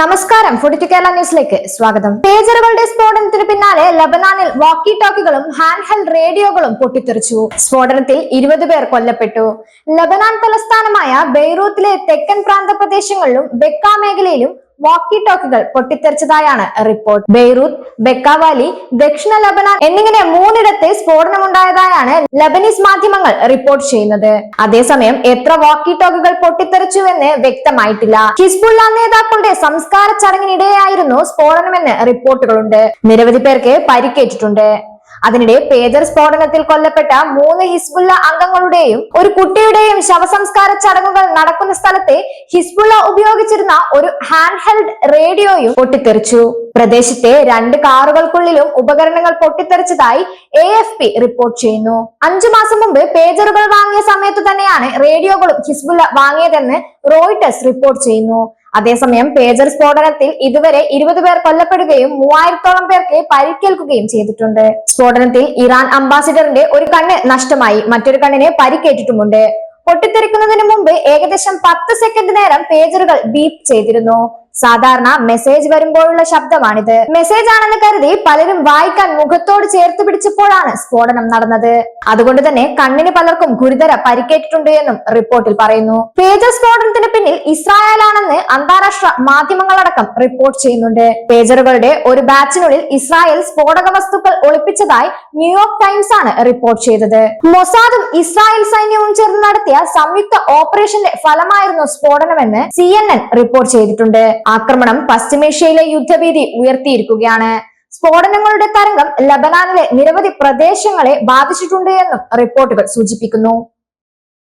നമസ്കാരം. ഫോർട്ടി കേരള ന്യൂസിലേക്ക് സ്വാഗതം. പേജറുകളുടെ സ്ഫോടനത്തിന് പിന്നാലെ ലബനാനിൽ വാക്കി ടോക്കുകളും ഹാൻഡ് ഹെൽഡ് റേഡിയോകളും പൊട്ടിത്തെറിച്ചു. സ്ഫോടനത്തിൽ ഇരുപത് പേർ കൊല്ലപ്പെട്ടു. ലബനാൻ തലസ്ഥാനമായ ബെയ്റൂത്തിലെ തെക്കൻ പ്രാന്ത പ്രദേശങ്ങളിലും ബെക്ക മേഖലയിലും വാക്കി ടോക്കുകൾ പൊട്ടിത്തെറിച്ചതായാണ് റിപ്പോർട്ട് ബെയ്റൂത്ത് ബെക്കാവാലി ദക്ഷിണ ലബന എന്നിങ്ങനെ മൂന്നിടത്ത് സ്ഫോടനമുണ്ടായതായാണ് ലബനീസ് മാധ്യമങ്ങൾ റിപ്പോർട്ട് ചെയ്യുന്നത്. അതേസമയം എത്ര വാക്കി ടോക്കുകൾ പൊട്ടിത്തെറിച്ചുവെന്ന് വ്യക്തമായിട്ടില്ല. ഹിസ്ബുള്ള നേതാക്കളുടെ സംസ്കാര ചടങ്ങിനിടെയായിരുന്നു സ്ഫോടനമെന്ന് റിപ്പോർട്ടുകളുണ്ട് നിരവധി പേർക്ക് പരിക്കേറ്റിട്ടുണ്ട്. അതിനിടെ പേജർ സ്ഫോടനത്തിൽ കൊല്ലപ്പെട്ട മൂന്ന് ഹിസ്ബുള്ള അംഗങ്ങളുടെയും ഒരു കുട്ടിയുടെയും ശവസംസ്കാര ചടങ്ങുകൾ നടക്കുന്ന സ്ഥലത്തെ ഹിസ്ബുള്ള ഉപയോഗിച്ചിരുന്ന ഒരു ഹാൻഡ് ഹെൽഡ് റേഡിയോയും പൊട്ടിത്തെറിച്ചു. പ്രദേശത്തെ രണ്ട് കാറുകൾക്കുള്ളിലും ഉപകരണങ്ങൾ പൊട്ടിത്തെറിച്ചതായി എ എഫ് പി റിപ്പോർട്ട് ചെയ്യുന്നു. അഞ്ചു മാസം മുമ്പ് പേജറുകൾ വാങ്ങിയ സമയത്തു തന്നെയാണ് റേഡിയോകളും ഹിസ്ബുള്ള വാങ്ങിയതെന്ന് റോയിട്ടേഴ്സ് റിപ്പോർട്ട് ചെയ്യുന്നു. അതേസമയം പേജർ സ്ഫോടനത്തിൽ ഇതുവരെ ഇരുപത് പേർ കൊല്ലപ്പെടുകയും മൂവായിരത്തോളം പേർക്ക് പരിക്കേൽക്കുകയും ചെയ്തിട്ടുണ്ട്. സ്ഫോടനത്തിൽ ഇറാൻ അംബാസിഡറിന്റെ ഒരു കണ്ണ് നഷ്ടമായി. മറ്റൊരു കണ്ണിന് പരിക്കേറ്റിട്ടുമുണ്ട്. പൊട്ടിത്തെറിക്കുന്നതിന് മുമ്പ് ഏകദേശം പത്ത് സെക്കൻഡ് നേരം പേജറുകൾ ബീപ്പ് ചെയ്തിരുന്നു. സാധാരണ മെസ്സേജ് വരുമ്പോഴുള്ള ശബ്ദമാണിത്. മെസ്സേജ് ആണെന്ന് കരുതി പലരും വായിക്കാൻ മുഖത്തോട് ചേർത്ത് പിടിച്ചപ്പോഴാണ് സ്ഫോടനം നടന്നത്. അതുകൊണ്ട് തന്നെ കണ്ണിന് പലർക്കും ഗുരുതര പരിക്കേറ്റിട്ടുണ്ട് എന്നും റിപ്പോർട്ടിൽ പറയുന്നു. പേജർ സ്ഫോടനത്തിന് പിന്നിൽ ഇസ്രായേലാണെന്ന് അന്താരാഷ്ട്ര മാധ്യമങ്ങളടക്കം റിപ്പോർട്ട് ചെയ്യുന്നുണ്ട്. പേജറുകളുടെ ഒരു ബാച്ചിനുള്ളിൽ ഇസ്രായേൽ സ്ഫോടക വസ്തുക്കൾ ഒളിപ്പിച്ചതായി ന്യൂയോർക്ക് ടൈംസ് ആണ് റിപ്പോർട്ട് ചെയ്തത്. മൊസാദും ഇസ്രായേൽ സൈന്യവും ചേർന്ന് നടത്തിയ സംയുക്ത ഓപ്പറേഷന്റെ ഫലമായിരുന്നു സ്ഫോടനമെന്ന് സി റിപ്പോർട്ട് ചെയ്തിട്ടുണ്ട്. ആക്രമണം പശ്ചിമേഷ്യയിലെ യുദ്ധഭീതി ഉയർത്തിയിരിക്കുകയാണ്. സ്ഫോടനങ്ങളുടെ തരംഗം ലബനാനിലെ നിരവധി പ്രദേശങ്ങളെ ബാധിച്ചിട്ടുണ്ട് എന്നും റിപ്പോർട്ടുകൾ സൂചിപ്പിക്കുന്നു.